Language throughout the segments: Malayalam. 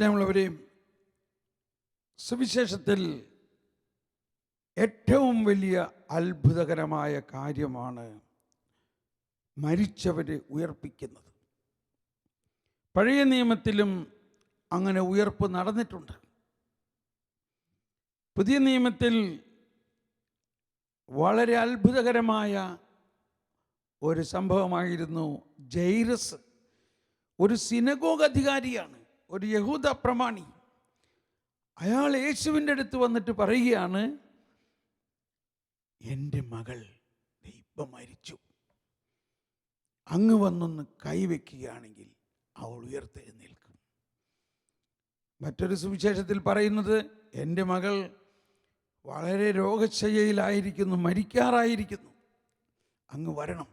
സ്നേഹമുള്ളവരെയും സുവിശേഷത്തിൽ ഏറ്റവും വലിയ അത്ഭുതകരമായ കാര്യമാണ് മരിച്ചവരെ ഉയർപ്പിക്കുന്നത്. പഴയ നിയമത്തിലും അങ്ങനെ ഉയർപ്പ് നടന്നിട്ടുണ്ട്. പുതിയ നിയമത്തിൽ വളരെ അത്ഭുതകരമായ ഒരു സംഭവമായിരുന്നു ജൈറസ്. ഒരു സിനഗോഗ് അധികാരിയാണ് ഒരു യഹൂദ പ്രമാണി അയാൾ യേശുവിന്റെ അടുത്ത് വന്നിട്ട് പറയുകയാണ് എന്റെ മകൾ ഇപ്പം മരിച്ചു. അങ്ങ് വന്നൊന്ന് കൈവയ്ക്കുകയാണെങ്കിൽ അവൾ ഉയർത്തെഴുന്നേൽക്കും. മറ്റൊരു സുവിശേഷത്തിൽ പറയുന്നത് എന്റെ മകൾ വളരെ രോഗശയ്യയിലായിരിക്കുന്നു മരിക്കാറായിരിക്കുന്നു. അങ്ങ് വരണം.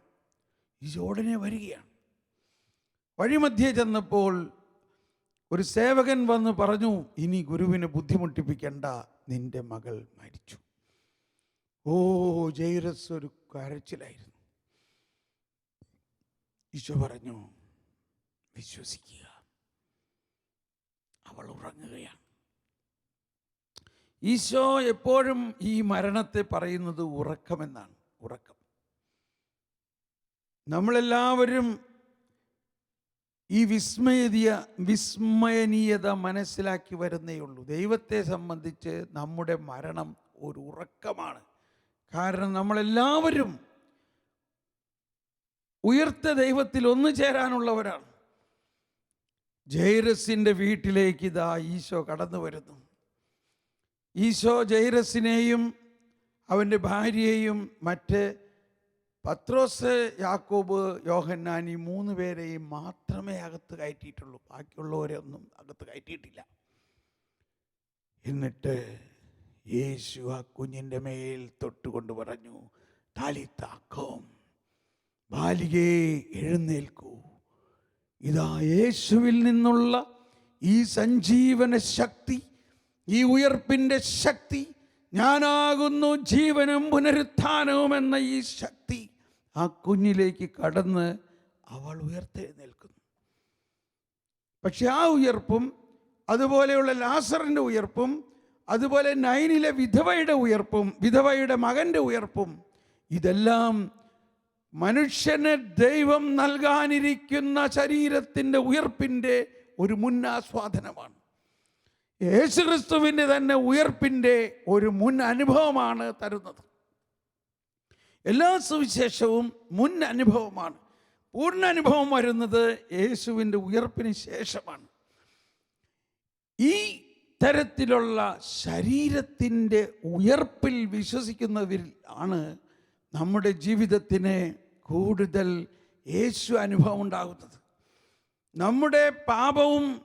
ഈ ഉടനെ വരികയാണ്. വഴിമധ്യേ ചെന്നപ്പോൾ ഒരു സേവകൻ വന്ന് പറഞ്ഞു ഇനി ഗുരുവിനെ ബുദ്ധിമുട്ടിപ്പിക്കണ്ട നിന്റെ മകൾ മരിച്ചു. ഓ ജൈറസ് ഒരു കരച്ചിലായിരുന്നു. ഈശോ പറഞ്ഞു വിശ്വസിക്കുക. അവൾ ഉറങ്ങുകയാണ്. ഈശോ എപ്പോഴും ഈ മരണത്തെ പറയുന്നത് ഉറക്കമെന്നാണ് ഉറക്കം. നമ്മളെല്ലാവരും ഈ വിസ്മയതീയ വിസ്മയനീയത മനസ്സിലാക്കി വരുന്നേ ഉള്ളൂ ദൈവത്തെ സംബന്ധിച്ച് നമ്മുടെ മരണം ഒരു ഉറക്കമാണ്. കാരണം നമ്മളെല്ലാവരും ഉയർത്ത ദൈവത്തിൽ ഒന്നു ചേരാനുള്ളവരാണ്. ജൈറസിന്റെ വീട്ടിലേക്ക് ഇതാ ഈശോ കടന്നു വരുന്നു. ഈശോ ജൈറസിനെയും അവന്റെ ഭാര്യയെയും മറ്റ് പത്രോസ് യാക്കോബ് യോഹന്നാൻ ഈ മൂന്ന് പേരെയും മാത്രമേ അകത്ത് കയറ്റിയിട്ടുള്ളൂ. ബാക്കിയുള്ളവരെ ഒന്നും അകത്ത് കയറ്റിയിട്ടില്ല. എന്നിട്ട് യേശു ആ കുഞ്ഞിന്റെ മേൽ തൊട്ടുകൊണ്ട് പറഞ്ഞു താലിത്താക്കോം ബാലികയെ എഴുന്നേൽക്കൂ. ഇതാ യേശുവിൽ നിന്നുള്ള ഈ സഞ്ജീവന ശക്തി ഈ ഉയർപ്പിന്റെ ശക്തി. ഞാനാകുന്നു ജീവനും പുനരുത്ഥാനവും എന്ന ഈ ശക്തി. ആ കുഞ്ഞിലേക്ക് കടന്ന് അവൾ ഉയർത്തെഴുന്നേൽക്കുന്നു പക്ഷെ ആ ഉയർപ്പും അതുപോലെയുള്ള ലാസറിന്റെ ഉയർപ്പും അതുപോലെ നൈനിലെ വിധവയുടെ ഉയർപ്പും വിധവയുടെ മകന്റെ ഉയർപ്പും ഇതെല്ലാം മനുഷ്യന് ദൈവം നൽകാനിരിക്കുന്ന ശരീരത്തിന്റെ ഉയർപ്പിന്റെ ഒരു മുന്നാസ്വാദനമാണ്. യേശുക്രിസ്തുവിന്റെ തന്നെ ഉയർപ്പിന്റെ ഒരു മുൻ അനുഭവമാണ് തരുന്നത്. എല്ലാ സുവിശേഷവും മുൻ അനുഭവമാണ്. പൂർണ അനുഭവം വരുന്നത് യേശുവിന്റെ ഉയർപ്പിന് ശേഷമാണ്. ഈ തരത്തിലുള്ള ശരീരത്തിന്റെ ഉയർപ്പിൽ വിശ്വസിക്കുന്നവരിൽ ആണ് നമ്മുടെ ജീവിതത്തിന് കൂടുതൽ യേശു അനുഭവം ഉണ്ടാകുന്നത്. നമ്മുടെ പാപവും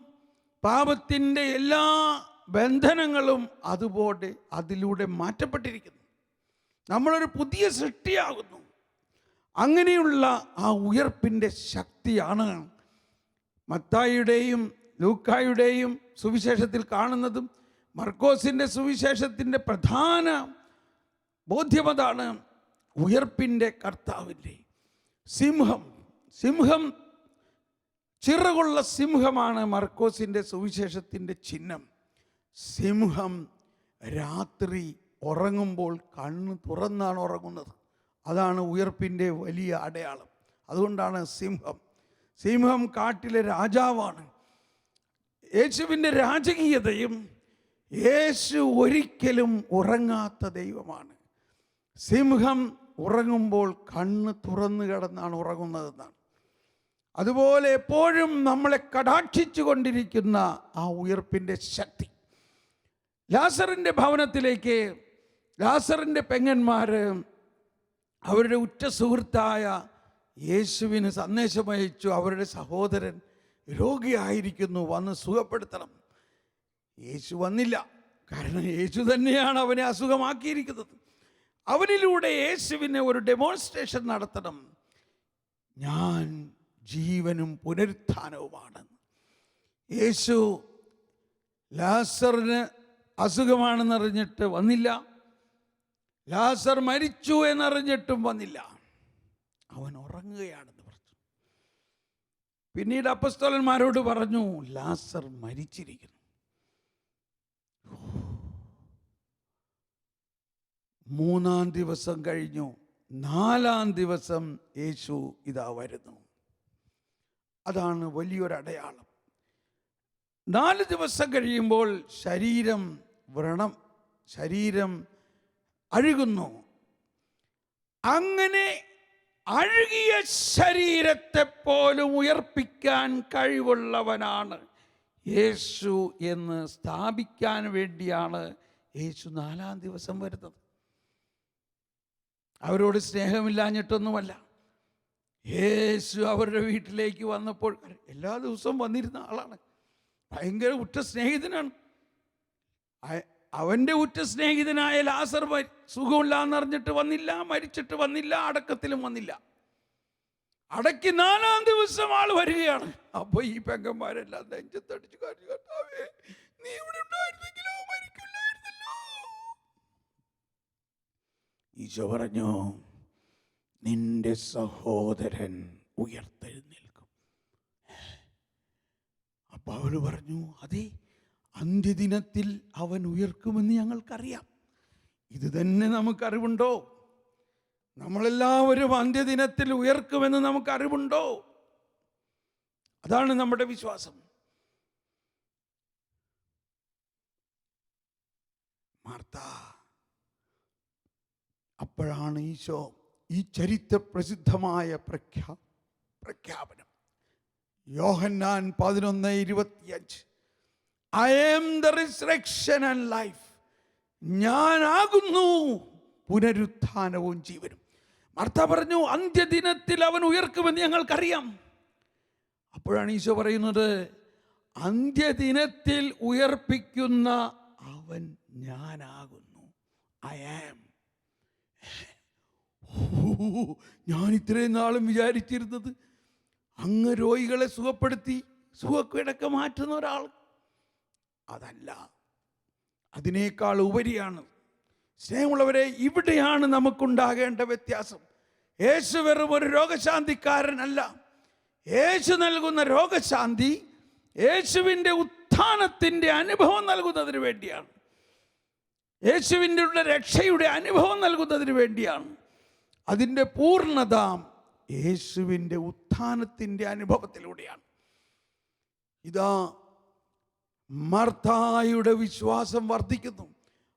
പാപത്തിന്റെ എല്ലാ ബന്ധനങ്ങളും അതുപോലെ അതിലൂടെ മാറ്റപ്പെട്ടിരിക്കുന്നു. നമ്മളൊരു പുതിയ സൃഷ്ടിയാകുന്നു. അങ്ങനെയുള്ള ആ ഉയർപ്പിന്റെ ശക്തിയാണ് മത്തായിയുടെയും ലൂക്കായുടെയും സുവിശേഷത്തിൽ കാണുന്നതും മർക്കോസിന്റെ സുവിശേഷത്തിന്റെ പ്രധാന ബോധ്യമതാണ് ഉയർപ്പിന്റെ കർത്താവിന്റെ സിംഹം. സിംഹം ചിറകുള്ള സിംഹമാണ് മർക്കോസിന്റെ സുവിശേഷത്തിന്റെ ചിഹ്നം. സിംഹം രാത്രി ഉറങ്ങുമ്പോൾ കണ്ണ് തുറന്നാണ് ഉറങ്ങുന്നത്. അതാണ് ഉയർപ്പിന്റെ വലിയ അടയാളം. അതുകൊണ്ടാണ് സിംഹം. സിംഹം കാട്ടിലെ രാജാവാണ്. യേശുവിന്റെ രാജകീയതയും യേശു ഒരിക്കലും ഉറങ്ങാത്ത ദൈവമാണ്. സിംഹം ഉറങ്ങുമ്പോൾ കണ്ണ് തുറന്നു കിടന്നാണ് ഉറങ്ങുന്നതെന്നാണ്. അതുപോലെ എപ്പോഴും നമ്മളെ കടാക്ഷിച്ചു കൊണ്ടിരിക്കുന്ന ആ ഉയർപ്പിന്റെ ശക്തി. ലാസറിന്റെ ഭവനത്തിലേക്ക് ലാസറിന്റെ പെങ്ങന്മാർ അവരുടെ ഉറ്റ സുഹൃത്തായ യേശുവിന് സന്ദേശമയച്ചു അവരുടെ സഹോദരൻ രോഗിയായിരിക്കുന്നു. വന്ന് സുഖപ്പെടുത്തണം. യേശു വന്നില്ല. കാരണം യേശു തന്നെയാണ് അവനെ അസുഖമാക്കിയിരിക്കുന്നത്. അവനിലൂടെ യേശുവിനെ ഒരു ഡെമോൺസ്ട്രേഷൻ നടത്തണം. ഞാൻ ജീവനും പുനരുത്ഥാനവുമാണ്. യേശു ലാസറിന് അസുഖമാണെന്നറിഞ്ഞിട്ട് വന്നില്ല. ലാസർ മരിച്ചു എന്നറിഞ്ഞിട്ടും വന്നില്ല. അവൻ ഉറങ്ങുകയാണെന്ന് പറഞ്ഞു. പിന്നീട് അപ്പസ്തോലന്മാരോട് പറഞ്ഞു ലാസർ മരിച്ചിരിക്കുന്നു. മൂന്നാം ദിവസം കഴിഞ്ഞു. നാലാം ദിവസം യേശു ഇതാ വരുന്നു. അതാണ് വലിയൊരടയാളം. നാല് ദിവസം കഴിയുമ്പോൾ ശരീരം വ്രണം. ശരീരം അഴുകുന്നു. അങ്ങനെ അഴുകിയ ശരീരത്തെ പോലും ഉയർപ്പിക്കാൻ കഴിവുള്ളവനാണ് യേശു എന്ന് സ്ഥാപിക്കാൻ വേണ്ടിയാണ് യേശു നാലാം ദിവസം വരുന്നത്. അവരോട് സ്നേഹമില്ലാഞ്ഞിട്ടൊന്നുമല്ല. യേശു അവരുടെ വീട്ടിലേക്ക് വന്നപ്പോൾ എല്ലാ ദിവസവും വന്നിരുന്ന ആളാണ്. ഭയങ്കര ഉറ്റ സ്നേഹിതനാണ്. അവന്റെ ഉറ്റ സ്നേഹിതനായ ലാസർ സുഖമില്ല എന്നറിഞ്ഞിട്ട് വന്നില്ല മരിച്ചിട്ട് വന്നില്ല അടക്കത്തിലും വന്നില്ല. അടക്കി നാലാം ദിവസം ആൾ വരികയാണ്. അപ്പൊ ഈ പെങ്ങന്മാരെല്ലാം നെഞ്ചത്തടിച്ച് ഈശോ പറഞ്ഞു നിന്റെ സഹോദരൻ ഉയർത്തെഴുന്നേൽക്കും. അപ്പൊ അവർ പറഞ്ഞു അതെ അന്ത്യദിനത്തിൽ അവൻ ഉയർക്കുമെന്ന് ഞങ്ങൾക്കറിയാം. ഇത് തന്നെ നമുക്കറിവുണ്ടോ? നമ്മളെല്ലാവരും അന്ത്യദിനത്തിൽ ഉയർക്കുമെന്ന് നമുക്കറിവുണ്ടോ? അതാണ് നമ്മുടെ വിശ്വാസം. മാർത്ത അപ്പോഴാണ് ഈശോ ഈ ചരിത്ര പ്രസിദ്ധമായ പ്രഖ്യാ പ്രഖ്യാപനം. യോഹന്നാൻ പതിനൊന്ന് ഇരുപത്തിയഞ്ച്. I am the resurrection and life ഞാനാകുന്നു. പുനരുത്ഥാനവും ജീവനും. മർത്ത പറഞ്ഞു അന്ത്യദിനത്തിൽ അവൻ ഉയർക്കുമെന്ന് ഞങ്ങൾക്കറിയാം. അപ്പോഴാണ് ഈശോ പറയുന്നത് അന്ത്യദിനത്തിൽ ഉയർപ്പിക്കുന്ന അവൻ ഞാനാകുന്നു. ഐ ആം ഞാൻ ഇത്രയും നാളും വിചാരിച്ചിരുന്നത് അങ്ങ് രോഗികളെ സുഖപ്പെടുത്തി സുഖക്കിടക്ക മാറ്റുന്ന ഒരാൾ. അതല്ല. അതിനേക്കാൾ ഉപരിയാണ്. സ്നേഹമുള്ളവരെ ഇവിടെയാണ് നമുക്കുണ്ടാകേണ്ട വ്യത്യാസം. യേശു വെറും ഒരു രോഗശാന്തിക്കാരനല്ല. യേശു നൽകുന്ന രോഗശാന്തി യേശുവിന്റെ ഉത്ഥാനത്തിന്റെ അനുഭവം നൽകുന്നതിന് വേണ്ടിയാണ്. യേശുവിന്റെ ഉള്ള രക്ഷയുടെ അനുഭവം നൽകുന്നതിന് വേണ്ടിയാണ്. അതിന്റെ പൂർണത യേശുവിന്റെ ഉത്ഥാനത്തിന്റെ അനുഭവത്തിലൂടെയാണ്. ഇതാ മർത്തായുടെ വിശ്വാസം വർദ്ധിക്കുന്നു.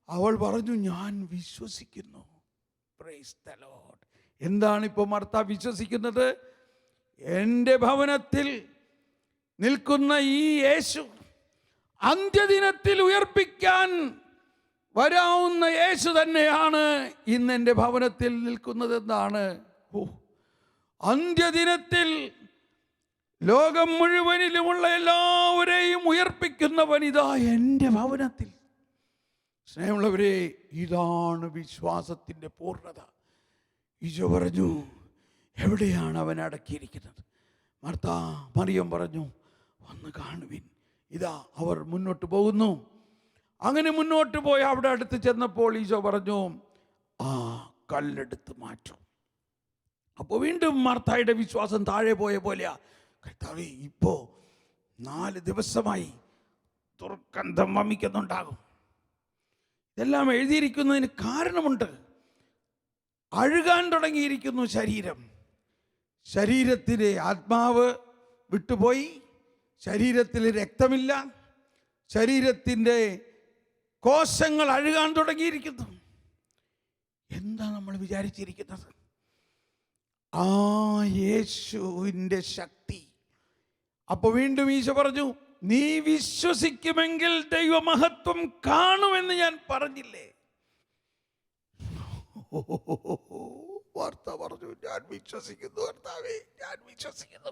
അവൾ പറഞ്ഞു ഞാൻ വിശ്വസിക്കുന്നു. പ്രൈസ്. എന്താണ് ഇപ്പോൾ മർത്ത വിശ്വസിക്കുന്നത്? എന്റെ ഭവനത്തിൽ നിൽക്കുന്ന ഈ യേശു അന്ത്യദിനത്തിൽ ഉയർപ്പിക്കാൻ വരാവുന്ന യേശു തന്നെയാണ് ഇന്ന് എന്റെ ഭവനത്തിൽ നിൽക്കുന്നതെന്നാണ്. ഓ അന്ത്യദിനത്തിൽ ലോകം മുഴുവനിലുമുള്ള എല്ലാവരെയും ഉയർപ്പിക്കുന്നവൻ ഇതാ എന്റെ ഭവനത്തിൽ. സ്നേഹമുള്ളവരെ ഇതാണ് വിശ്വാസത്തിന്റെ പൂർണത. ഈശോ പറഞ്ഞു എവിടെയാണ് അവൻ അടക്കിയിരിക്കുന്നത്? മർത്ത മറിയം പറഞ്ഞു വന്ന് കാണുവിൻ. ഇതാ അവർ മുന്നോട്ട് പോകുന്നു. അങ്ങനെ മുന്നോട്ട് പോയി അവിടെ അടുത്ത് ചെന്നപ്പോൾ ഈശോ പറഞ്ഞു ആ കല്ലെടുത്ത് മാറ്റും. അപ്പോൾ വീണ്ടും മാർത്തായുടെ വിശ്വാസം താഴെ പോയ പോലെയാ. കർത്താവേ ഇപ്പോ നാല് ദിവസമായി ദുർഗന്ധം വമിക്കുന്നുണ്ടാകും. ഇതെല്ലാം എഴുതിയിരിക്കുന്നതിന് കാരണമുണ്ട്. അഴുകാൻ തുടങ്ങിയിരിക്കുന്നു ശരീരം. ശരീരത്തിലെ ആത്മാവ് വിട്ടുപോയി. ശരീരത്തിൽ രക്തമില്ല. ശരീരത്തിന്റെ കോശങ്ങൾ അഴുകാൻ തുടങ്ങിയിരിക്കുന്നു. എന്താ നമ്മൾ വിചാരിച്ചിരിക്കുന്നത്? ആ യേശുവിന്റെ ശക്തി അപ്പൊ വീണ്ടും ഈശോ പറഞ്ഞു നീ വിശ്വസിക്കുമെങ്കിൽ ദൈവമഹത്വം കാണുമെന്ന് ഞാൻ പറഞ്ഞില്ലേ? വാർത്ത പറഞ്ഞു ഞാൻ വിശ്വസിക്കുന്നു ഭർത്താവേ ഞാൻ വിശ്വസിക്കുന്നു.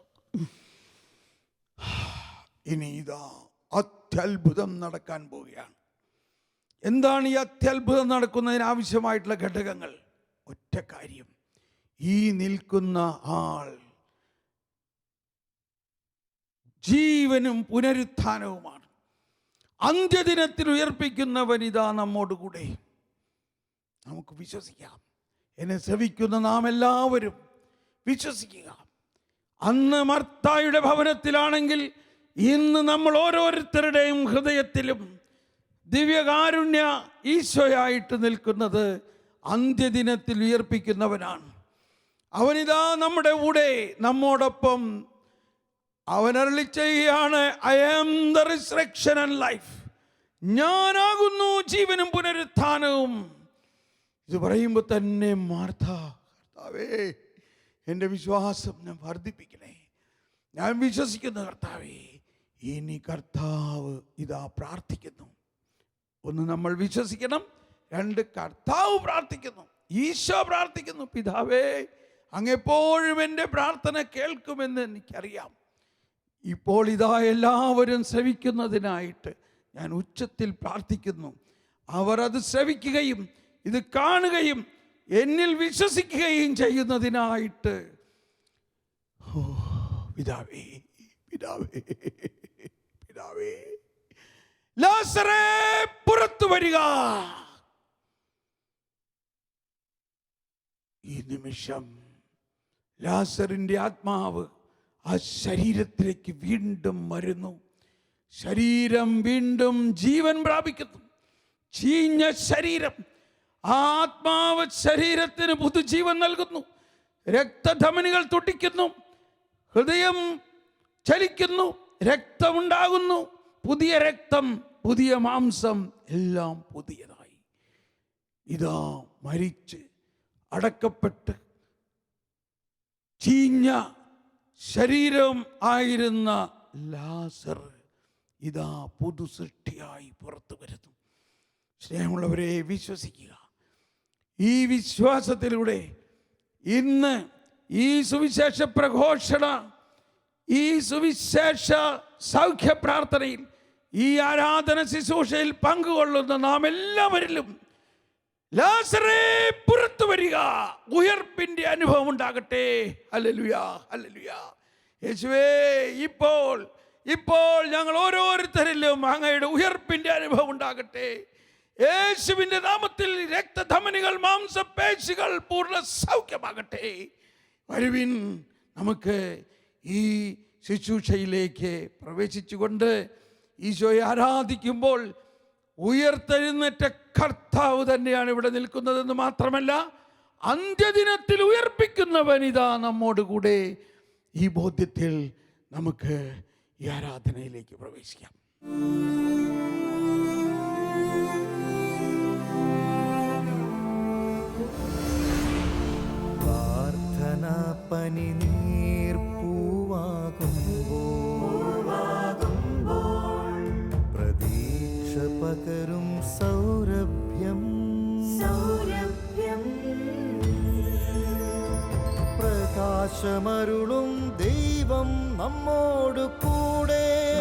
ഇനി ഇതാ അത്യത്ഭുതം നടക്കാൻ പോവുകയാണ്. എന്താണ് ഈ അത്യത്ഭുതം നടക്കുന്നതിന് ആവശ്യമായിട്ടുള്ള ഘടകങ്ങൾ? ഒറ്റ കാര്യം ഈ നിൽക്കുന്ന ആൾ ജീവനും പുനരുത്ഥാനവുമാണ്. അന്ത്യദിനത്തിൽ ഉയർപ്പിക്കുന്നവൻ ഇതാ നമ്മോടുകൂടെ നമുക്ക് വിശ്വസിക്കാം. എന്നെ ശ്രവിക്കുന്ന നാം എല്ലാവരും വിശ്വസിക്കുക. അന്ന് മർത്തായുടെ ഭവനത്തിലാണെങ്കിൽ ഇന്ന് നമ്മൾ ഓരോരുത്തരുടെയും ഹൃദയത്തിലും ദിവ്യകാരുണ്യ ഈശോയായിട്ട് നിൽക്കുന്നത് അന്ത്യദിനത്തിൽ ഉയർപ്പിക്കുന്നവനാണ്. അവനിതാ നമ്മുടെ കൂടെ നമ്മോടൊപ്പം അവൻ അരളി ചെയ്യുകയാണ് I am the resurrection and life ഞാനാകുന്നു ജീവനും പുനരുത്ഥാനവും. ഇത് പറയുമ്പോൾ തന്നെ മാർത്ത കർത്താവേ എന്റെ വിശ്വാസം ഞാൻ വർദ്ധിപ്പിക്കണേ. ഞാൻ വിശ്വസിക്കുന്ന കർത്താവേ. ഇനി കർത്താവ് ഇതാ പ്രാർത്ഥിക്കുന്നു. ഒന്ന് നമ്മൾ വിശ്വസിക്കണം രണ്ട് കർത്താവ് പ്രാർത്ഥിക്കുന്നു. ഈശോ പ്രാർത്ഥിക്കുന്നു പിതാവേ അങ്ങെപ്പോഴും എന്റെ പ്രാർത്ഥന കേൾക്കുമെന്ന് എനിക്കറിയാം. ഇപ്പോൾ ഇതാ എല്ലാവരും ശ്രവിക്കുന്നതിനായിട്ട് ഞാൻ ഉച്ചത്തിൽ പ്രാർത്ഥിക്കുന്നു. അവർ അത് ശ്രവിക്കുകയും ഇത് കാണുകയും എന്നിൽ വിശ്വസിക്കുകയും ചെയ്യുന്നതിനായിട്ട്. പിതാവേ പിതാവേ പിതാവേ ലാസറേ പുറത്തു വരിക. ഈ നിമിഷം ലാസറിന്റെ ആത്മാവ് ആ ശരീരത്തിലേക്ക് വീണ്ടും വരുന്നു. ശരീരം വീണ്ടും ജീവൻ പ്രാപിക്കുന്നു. ചീഞ്ഞ ശരീരം ആത്മാവ് ശരീരത്തിന് പുതുജീവൻ നൽകുന്നു. രക്തധമനികൾ തുടിക്കുന്നു. ഹൃദയം ചലിക്കുന്നു. രക്തമുണ്ടാകുന്നു. പുതിയ രക്തം പുതിയ മാംസം എല്ലാം പുതിയതായി. ഇതാ മരിച്ച് അടക്കപ്പെട്ട് ചീഞ്ഞ ശരീരം ആയിരുന്ന ലാസർ ഇതാ പുതു സൃഷ്ടിയായി പുറത്തു വരുന്നു. സ്നേഹമുള്ളവരെ വിശ്വസിക്കുക. ഈ വിശ്വാസത്തിലൂടെ ഇന്ന് ഈ സുവിശേഷ പ്രഘോഷണ ഈ സുവിശേഷ സൗഖ്യ പ്രാർത്ഥനയിൽ ഈ ആരാധന ശുശ്രൂഷയിൽ പങ്കുകൊള്ളുന്ന നാം എല്ലാവരിലും ലാസറേ പുറത്തു വരിക. ഉയർപ്പിന്റെ അനുഭവം ഉണ്ടാകട്ടെ. അല്ലലുയാ അല്ലലുയാ യേശുവേ ഇപ്പോൾ ഇപ്പോൾ ഞങ്ങൾ ഓരോരുത്തരിലും അങ്ങയുടെ ഉയർപ്പിന്റെ അനുഭവം ഉണ്ടാകട്ടെ. യേശുവിന്റെ നാമത്തിൽ രക്തധമനികൾ മാംസപേശികൾ പൂർണ സൗഖ്യമാകട്ടെ. വരുവിൻ നമുക്ക് ഈ ശുശ്രൂഷയിലേക്ക് പ്രവേശിച്ചുകൊണ്ട് ഈശോയെ ആരാധിക്കുമ്പോൾ ഉയർത്തെഴുന്നേറ്റ കർത്താവ് തന്നെയാണ് ഇവിടെ നിൽക്കുന്നതെന്ന് മാത്രമല്ല അന്ത്യദിനത്തിൽ ഉയർപ്പിക്കുന്നവൻ ഇതാ നമ്മോടുകൂടെ. ഈ ബോധ്യത്തിൽ നമുക്ക് ഈ ആരാധനയിലേക്ക് പ്രവേശിക്കാം. പ്രാർത്ഥന പനി പ്രതീക്ഷ പകരും സൗരഭ്യം. സൗരഭ്യം. പ്രകാശമരുളും ദൈവം നമ്മോട് കൂടെ.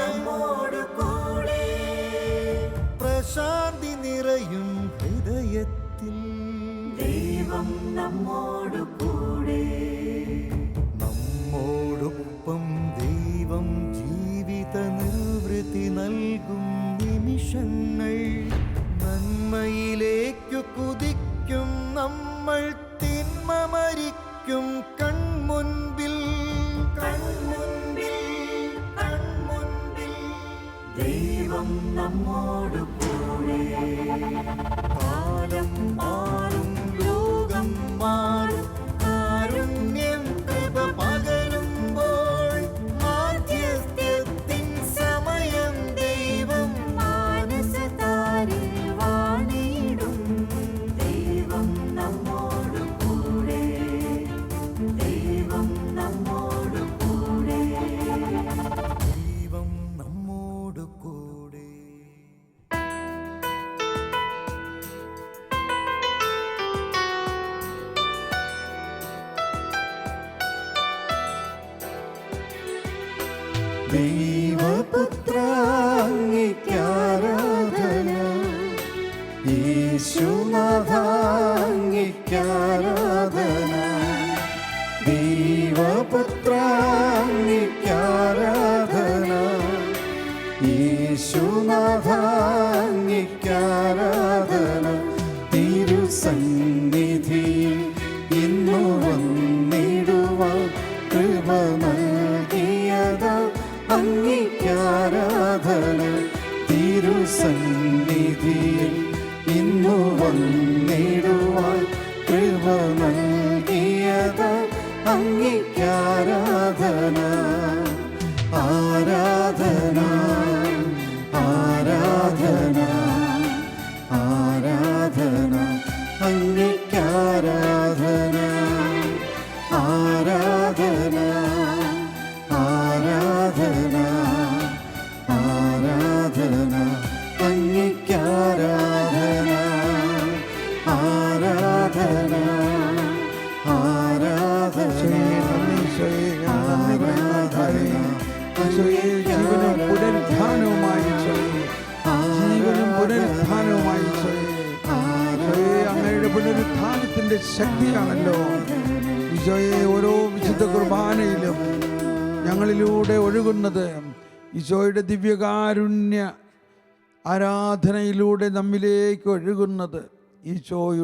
പ്രശാന്തി നിറയും ഹൃദയത്തിൽ. ദൈവം നമ്മോട് കൂടെ be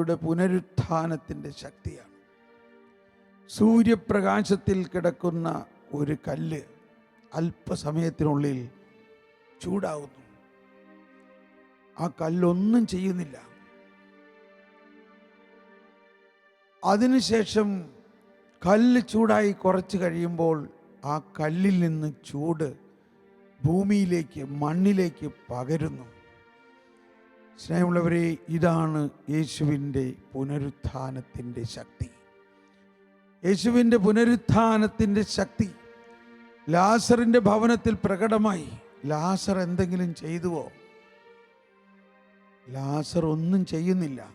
ഈശോയുടെ പുനരുത്ഥാനത്തിന്റെ ശക്തിയാണ്. സൂര്യപ്രകാശത്തിൽ കിടക്കുന്ന ഒരു കല്ല് അല്പസമയത്തിനുള്ളിൽ ചൂടാകുന്നു ആ കല്ലൊന്നും ചെയ്യുന്നില്ല. അതിനുശേഷം കല്ല് ചൂടായി കുറച്ച് കഴിയുമ്പോൾ ആ കല്ലിൽ നിന്ന് ചൂട് ഭൂമിയിലേക്ക് മണ്ണിലേക്ക് പകരുന്നു. സ്നേഹമുള്ളവരെ ഇതാണ് യേശുവിന്റെ പുനരുത്ഥാനത്തിന്റെ ശക്തി. യേശുവിന്റെ പുനരുത്ഥാനത്തിന്റെ ശക്തി ലാസറിന്റെ ഭവനത്തിൽ പ്രകടമായി. ലാസർ എന്തെങ്കിലും ചെയ്തുവോ? ലാസർ ഒന്നും ചെയ്യുന്നില്ല.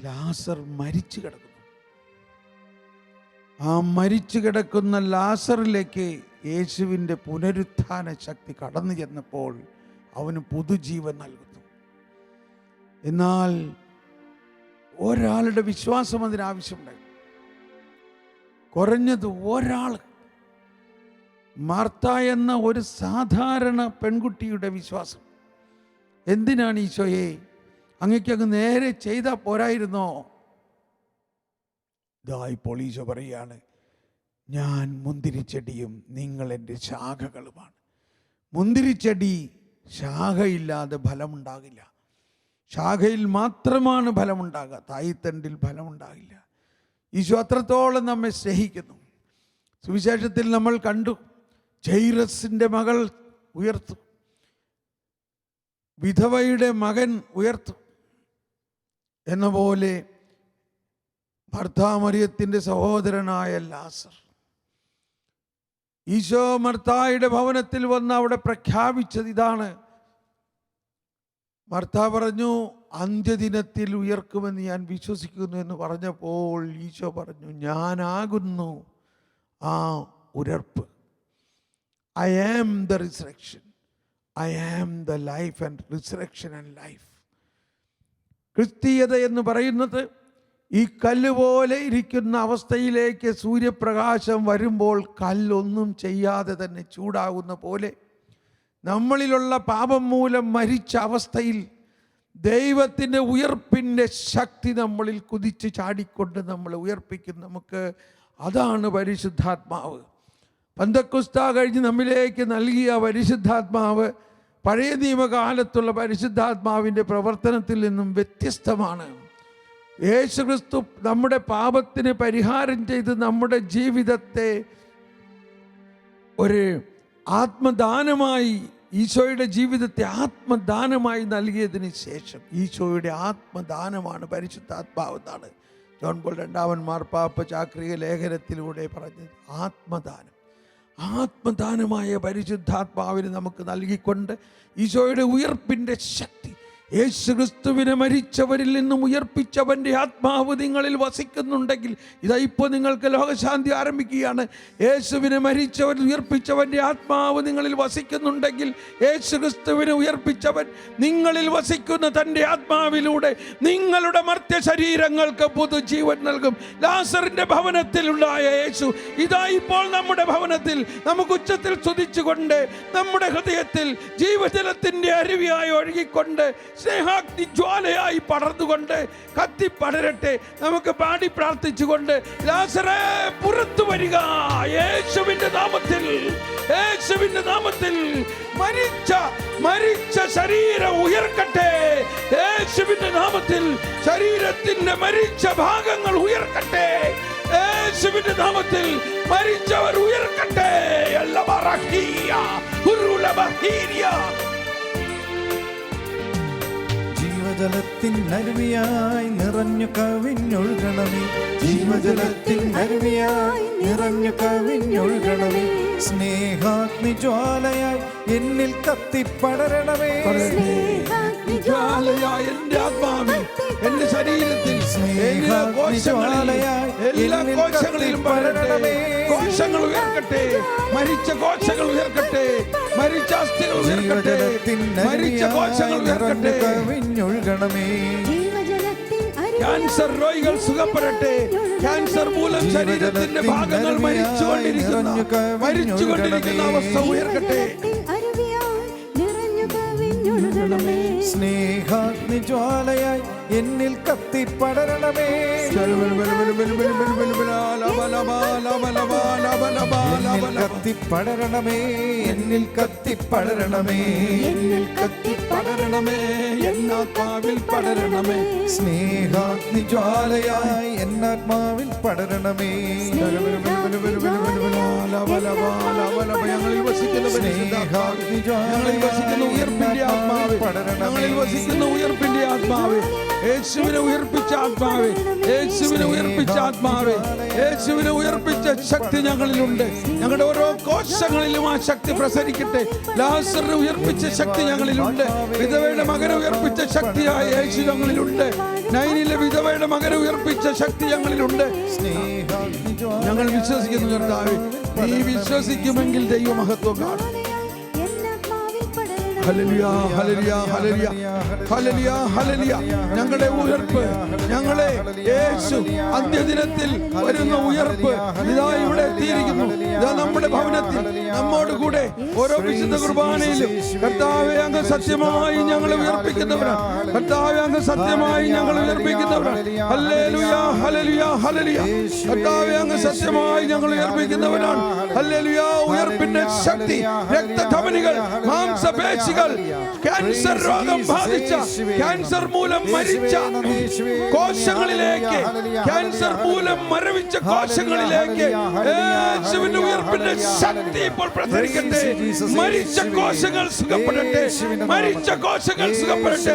ലാസർ മരിച്ചു കിടക്കുന്നു. ആ മരിച്ചു കിടക്കുന്ന ലാസറിലേക്ക് യേശുവിന്റെ പുനരുത്ഥാന ശക്തി കടന്നു ചെന്നപ്പോൾ അവന് പുതുജീവൻ നൽകുന്നു. എന്നാൽ ഒരാളുടെ വിശ്വാസം അതിനാവശ്യമുണ്ടായി കുറഞ്ഞത് ഒരാൾ. മാർത്ത എന്ന ഒരു സാധാരണ പെൺകുട്ടിയുടെ വിശ്വാസം. എന്തിനാണ് ഈശോയെ? അങ്ങക്കങ്ങ് നേരെ ചെയ്താൽ പോരായിരുന്നോ? ഇതാ ഇപ്പോൾ ഈശോ പറയാണ് ഞാൻ മുന്തിരിച്ചെടിയും നിങ്ങൾ എന്റെ ശാഖകളുമാണ്. മുന്തിരിച്ചെടി ശാഖയില്ലാതെ ഫലമുണ്ടാകില്ല. ശാഖയിൽ മാത്രമാണ് ഫലമുണ്ടാകുക. തായ്തണ്ടിൽ ഫലമുണ്ടാകില്ല. ഈശോ അത്രത്തോളം നമ്മെ സ്നേഹിക്കുന്നു. സുവിശേഷത്തിൽ നമ്മൾ കണ്ടു. ജൈറസിന്റെ മകൾ ഉയർത്തു. വിധവയുടെ മകൻ ഉയർത്തു. എന്ന പോലെ ഭർത്താമറിയത്തിന്റെ സഹോദരനായ ലാസർ. ഈശോ മർത്തായുടെ ഭവനത്തിൽ വന്ന് അവിടെ പ്രഖ്യാപിച്ചത് ഇതാണ്. മർത്ത പറഞ്ഞു അന്ത്യദിനത്തിൽ ഉയർക്കുമെന്ന് ഞാൻ വിശ്വസിക്കുന്നു എന്ന് പറഞ്ഞപ്പോൾ ഈശോ പറഞ്ഞു ഞാനാകുന്നു ആ ഉയർപ്പ് I am the resurrection I am the life and resurrection and life ക്രിസ്തീയത എന്ന് പറയുന്നത് ഈ കല്ല് പോലെ ഇരിക്കുന്ന അവസ്ഥയിലേക്ക് സൂര്യപ്രകാശം വരുമ്പോൾ കല്ലൊന്നും ചെയ്യാതെ തന്നെ ചൂടാകുന്ന പോലെ നമ്മളിലുള്ള പാപം മൂലം മരിച്ച അവസ്ഥയിൽ ദൈവത്തിന്റെ ഉയർപ്പിന്റെ ശക്തി നമ്മളിൽ കുതിച്ച് ചാടിക്കൊണ്ട് നമ്മളെ ഉയർപ്പിക്കും. നമുക്ക് അതാണ് പരിശുദ്ധാത്മാവ്. പന്തക്കുസ്ത കഴിഞ്ഞ് നമ്മിലേക്ക് നൽകിയ പരിശുദ്ധാത്മാവ് പഴയ നിയമകാലത്തുള്ള പരിശുദ്ധാത്മാവിന്റെ പ്രവർത്തനത്തിൽ നിന്നും വ്യത്യസ്തമാണ്. യേശുക്രിസ്തു നമ്മുടെ പാപത്തിന് പരിഹാരം ചെയ്ത് നമ്മുടെ ജീവിതത്തെ ഒരു ആത്മദാനമായി ഈശോയുടെ ജീവിതത്തെ ആത്മദാനമായി നൽകിയതിന് ശേഷം ഈശോയുടെ ആത്മദാനമാണ് പരിശുദ്ധാത്മാവ് എന്നാണ് ജോൺ പോൾ രണ്ടാമൻ മാർപ്പാപ്പ ചാക്രിക ലേഖനത്തിലൂടെ പറഞ്ഞത്. ആത്മദാനം. ആത്മദാനമായ പരിശുദ്ധാത്മാവിന് നമുക്ക് നൽകിക്കൊണ്ട് ഈശോയുടെ ഉയർപ്പിന്റെ ശക്തി യേശു ക്രിസ്തുവിനെ മരിച്ചവരിൽ നിന്നും ഉയർപ്പിച്ചവന്റെ ആത്മാവ് നിങ്ങളിൽ വസിക്കുന്നുണ്ടെങ്കിൽ ഇതാ ഇപ്പോൾ നിങ്ങൾക്ക് ലോകശാന്തി ആരംഭിക്കുകയാണ്. യേശുവിനെ മരിച്ചവരിൽ ഉയർപ്പിച്ചവന്റെ ആത്മാവ് നിങ്ങളിൽ വസിക്കുന്നുണ്ടെങ്കിൽ യേശുക്രിസ്തുവിനെ ഉയർപ്പിച്ചവൻ നിങ്ങളിൽ വസിക്കുന്ന തന്റെ ആത്മാവിലൂടെ നിങ്ങളുടെ മർത്യ ശരീരങ്ങൾക്ക് പുതുജീവൻ നൽകും. ലാസറിന്റെ ഭവനത്തിലുണ്ടായ യേശു ഇതാ ഇപ്പോൾ നമ്മുടെ ഭവനത്തിൽ നമുക്ക് ഉച്ചത്തിൽ സ്തുതിച്ചുകൊണ്ട് നമ്മുടെ ഹൃദയത്തിൽ ജീവജലത്തിന്റെ അരുവിയായി ഒഴുകിക്കൊണ്ട് സ്നേഹാഗ്നി ജ്വാലയായി പടർന്നുകൊണ്ട് കത്തി പടരട്ടെ നമുക്ക് പാടി പ്രാർത്ഥിച്ചുകൊണ്ട് ലാസറെ പുറത്തു വരിക. യേശുവിന്റെ നാമത്തിൽ യേശുവിന്റെ നാമത്തിൽ മരിച്ച മരിച്ച ശരീരം ഉയർക്കട്ടെ. യേശുവിന്റെ നാമത്തിൽ ശരീരത്തിന്റെ മരിച്ച ഭാഗങ്ങൾ ഉയർക്കട്ടെ. യേശുവിന്റെ നാമത്തിൽ മരിച്ചവർ ഉയർക്കട്ടെ. അല്ലബറഹീയ, ജീവജലത്തിൻ അരുവിയായി നിറഞ്ഞു കവിഞ്ഞൊഴുകണമേ. ജീവജലത്തിൻ അരുവിയായി നിറഞ്ഞു കവിഞ്ഞൊഴുകണമേ. സ്നേഹാഗ്നി ജ്വാലയായി എന്നിൽ കത്തിപ്പടരണമേ. ജ്വാലയായി എന്റെ ആത്മാവിൽ എന്റെ ശരീരത്തിൽ എല്ലാ കോശങ്ങളിലും എല്ലാ കോശങ്ങളിലും പടരണമേ. കോശങ്ങൾ ഉയർക്കട്ടെ. മരിച്ച കോശങ്ങൾ ഉയർക്കട്ടെ. മരിച്ച അസ്ഥികൾ ഉയർക്കട്ടെ. ജീവജലത്തിൻ മരിച്ച കോശങ്ങൾ അരുവിയായി നിറഞ്ഞു ഉയർക്കട്ടെ. കവിഞ്ഞൊഴുകണമേ. ക്യാൻസർ രോഗികൾ സുഖപ്പെടട്ടെ. ക്യാൻസർ മൂലം ശരീരത്തിന്റെ ഭാഗങ്ങൾ മരിച്ചുകൊണ്ടിരിക്കുന്ന. മരിച്ചുകൊണ്ടിരിക്കുന്ന അവസ്ഥ ഉയർക്കട്ടെ. സ്നേഹാഗ്നി ജ്വാലയായി എന്നിൽ കത്തിപ്പടരണമേ എന്നിൽ കത്തിപ്പടരണമേ എന്നിൽ കത്തിപ്പടരണമേ എന്നിൽ കത്തിപ്പടരണമേ എന്നാത്മാവിൽ പടരണമേ. സ്നേഹാഗ്നി ജ്വാലയായി എന്നാത്മാവിൽ പടരണമേ. ഞങ്ങളിൽ വസിക്കുന്ന സ്നേഹാഗ്നി ജ്വാലയായി വസിക്കുന്ന ഉയർപ്പിന്റെ ആത്മാവ് ഞങ്ങളിൽ വസിക്കുന്ന ഉയർപ്പിന്റെ ആത്മാവ്. യേശുവിനെ ഉയർപ്പിച്ച ആത്മാവേ. യേശുവിനെ ഉയർപ്പിച്ച ആത്മാവേ. യേശുവിനെ ഉയർപ്പിച്ച ശക്തി ഞങ്ങളിലുണ്ട്. ഞങ്ങളുടെ ഓരോ കോശങ്ങളിലും ആ ശക്തി പ്രസരിക്കട്ടെ. ലാസറിനെ ഉയർപ്പിച്ച ശക്തി ഞങ്ങളിലുണ്ട്. വിധവയുടെ മകനെ ഉയർപ്പിച്ച ശക്തിയായ യേശു ഞങ്ങളിലുണ്ട്. നൈനിലെ വിധവയുടെ മകനെ ഉയർപ്പിച്ച ശക്തി ഞങ്ങളിലുണ്ട്. ഞങ്ങൾ വിശ്വസിക്കുന്നു കർത്താവേ. നീ വിശ്വസിക്കുമെങ്കിൽ ദൈവമഹത്വം കാണും. ഞങ്ങളുടെ ഉയർപ്പ് ഞങ്ങളെ യേശു അന്ത്യദിനത്തിൽ വരുന്ന ഉയർപ്പ് ഇതാ ഇവിടെ എത്തിയിരിക്കുന്നു. ഇതാ നമ്മുടെ ഭവനത്തിൽ. നമ്മോട് കൂടെ ഓരോ വിശുദ്ധ കുർബാനയിലും കർത്താവെ അങ്ങ് സത്യമായി ഞങ്ങളെ ഉയർപ്പിക്കുന്നവരാണ് കർത്താവെ അങ്ങ് സത്യമായി ഞങ്ങളെ ഉയർപ്പിക്കുന്നവരാണ് കർത്താവെ അങ്ങ് സത്യമായി ഞങ്ങൾ ഉയർപ്പിക്കുന്നവരാണ്. ഉയർപ്പിന്റെ ശക്തി രക്തധമനികൾ മാംസപേശികൾ ക്യാൻസർ രോഗം ബാധിച്ച ക്യാൻസർ മൂലം മരിച്ച കോശങ്ങളിലേക്ക് ക്യാൻസർ മൂലം മരവിച്ച കോശങ്ങളിലേക്ക് യേശുവിന്റെ ഉയർപ്പിന്റെ ശക്തി ഇപ്പോൾ പ്രസരിക്കട്ടെ മരിച്ച കോശങ്ങൾ സുഖപ്പെടട്ടെ. മരിച്ച കോശങ്ങൾ സുഖപ്പെടട്ടെ.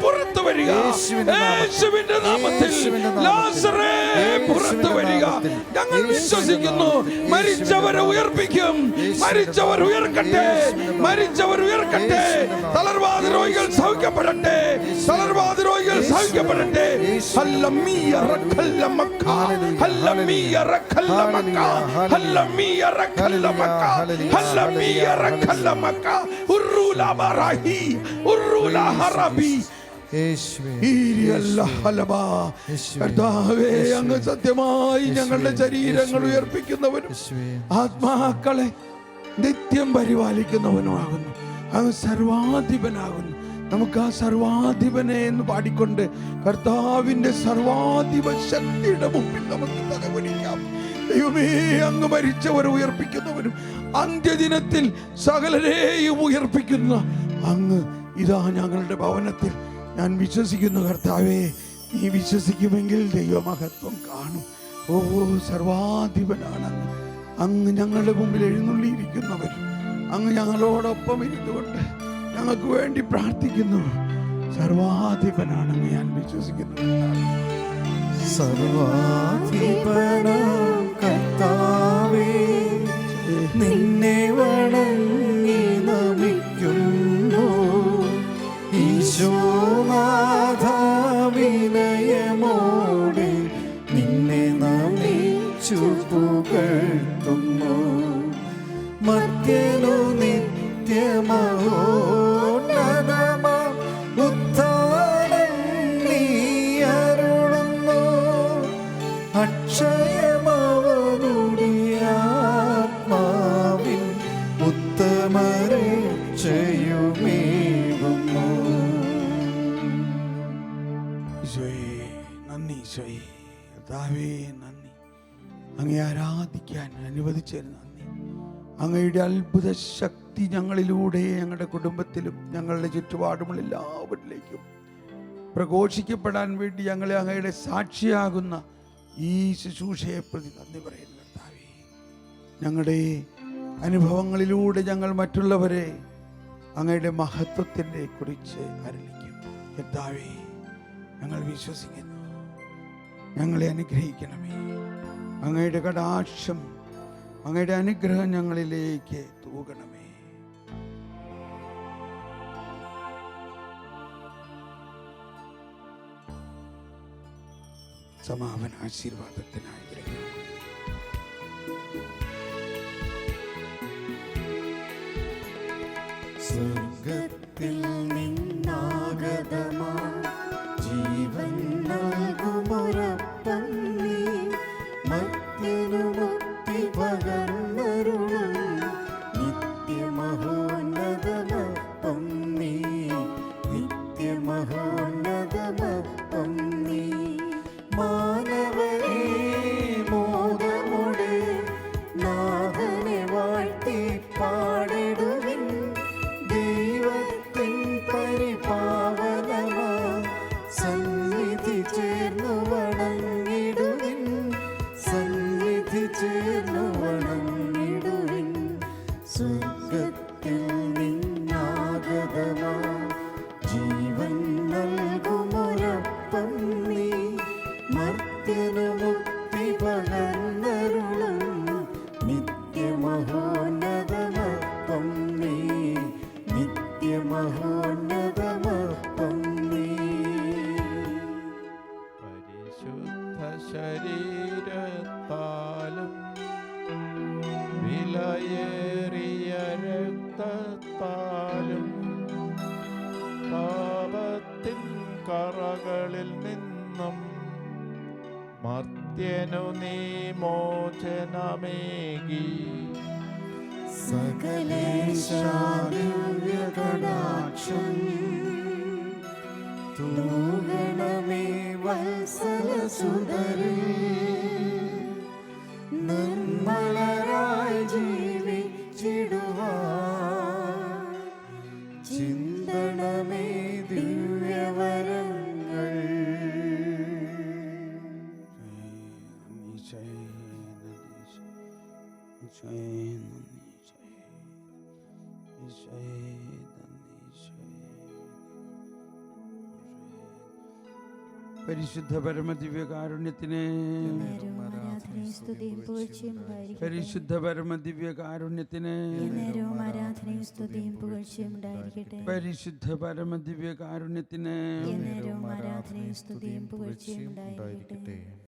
പുറത്തു വരിക. യേശുവിന്റെ നാമത്തിൽ. ലാസറേ പുറത്തു വരിക. ഞങ്ങൾ വിശ്വസിക്കുന്നു. മരിച്ചവരെ ഉയർപ്പിക്കും മരിച്ചവർ ഉയർക്കട്ടെ മരിച്ചവർ ഉയർക്കട്ടെ തളർവാദ രോഗികൾ സൗഖ്യപ്പെടട്ടെ തളർവാദ രോഗികൾ സൗഖ്യപ്പെടട്ടെ ഹല്ലമിയ റഖല്ലമക്ക ഹല്ലമിയ റഖല്ലമക്ക ഹല്ലമിയ റഖല്ലമക്ക ഹല്ലമിയ റഖല്ലമക്ക ഉറൂല ബറഹി ഉറൂല ഹറബി യേശുവേ ഈരിയല്ല ഹലബാ. കർത്താവേ അങ്ങ് സത്യമായി ഞങ്ങളുടെ ശരീരങ്ങൾ ഉയർപ്പിക്കുന്നവനും ആത്മാക്കളെ നിത്യം പരിപാലിക്കുന്നവനുമാകുന്നു. അങ്ങ് സർവാധിപനാകുന്നു. നമുക്ക് ആ സർവാധിപനെ എന്ന് പാടിക്കൊണ്ട് കർത്താവിന്റെ സർവാധിപ ശക്തിയുടെ മുമ്പിൽ നമുക്ക് ദൈവമേ അങ്ങ് മരിച്ചവരെ ഉയർപ്പിക്കുന്നവനും അന്ത്യദിനത്തിൽ സകലരെയും ഉയർപ്പിക്കുന്ന അങ്ങ് ഇതാ ഞങ്ങളുടെ ഭവനത്തിൽ ഞാൻ വിശ്വസിക്കുന്നു കർത്താവേ നീ വിശ്വസിക്കുമെങ്കിൽ ദൈവമഹത്വം കാണും. ഓ സർവാധിപനാണ്. അങ്ങ് ഞങ്ങളുടെ മുമ്പിൽ എഴുന്നള്ളിയിരിക്കുന്നവർ. അങ്ങ് ഞങ്ങളോടൊപ്പം ഇരുന്നുകൊണ്ട് ഞങ്ങൾക്ക് വേണ്ടി പ്രാർത്ഥിക്കുന്നു. സർവാധിപനാണെന്ന് ഞാൻ വിശ്വസിക്കുന്നു കർത്താവേ. കർത്താവേ നിന്നെ വണങ്ങി Jehovah. അനുവദിച്ചതിന് നന്ദി. അങ്ങയുടെ അത്ഭുത ശക്തി ഞങ്ങളിലൂടെ ഞങ്ങളുടെ കുടുംബത്തിലും ഞങ്ങളുടെ ചുറ്റുപാടുമുള്ള എല്ലാവരിലേക്കും പ്രഘോഷിക്കപ്പെടാൻ വേണ്ടി ഞങ്ങളെ അങ്ങയുടെ സാക്ഷിയാകുന്ന ഈ ശുശ്രൂഷയെ പ്രതി നന്ദി പറയുന്നു കർത്താവേ. ഞങ്ങളുടെ അനുഭവങ്ങളിലൂടെ ഞങ്ങൾ മറ്റുള്ളവരെ അങ്ങയുടെ മഹത്വത്തിന്റെ കുറിച്ച് കർത്താവേ ഞങ്ങൾ വിശ്വസിക്കുന്നു. ഞങ്ങളെ അനുഗ്രഹിക്കണമേ. അങ്ങയുടെ കടാക്ഷം അങ്ങയുടെ അനുഗ്രഹം ഞങ്ങളിലേക്ക് തൂകണമേ. സമാപന ആശീർവാദത്തിനായി സ്വർഗത്തിൽ നിന്നാഗതമാ Burger. ശരീരത്താലും വിലയേറിയ രക്തത്താലും പാപത്തിൻ കറകളിൽ നിന്നും മർത്യനു നീ മോചനമേകി. സകലേശാദിവ്യകടാക്ഷം തൂഗണമേ വത്സലസുതരിൽ നിർമ്മലരായി ജീവിച്ചിടുവാ ചിന്തണമേ ദിവ്യവരങ്ങൾ പരിശുദ്ധ പരമദിവ്യകാരുണ്യത്തിന് നേരവും ആരാധനയും പരിശുദ്ധ പരമദിവ്യകാരുണ്യത്തിന്. നേരവും ആരാധനയും സ്തുതിയും പുകഴ്ചയും ഉണ്ടായിരിക്കട്ടെ. പരിശുദ്ധ പരമദിവ്യകാരുണ്യത്തിന്. നേരവും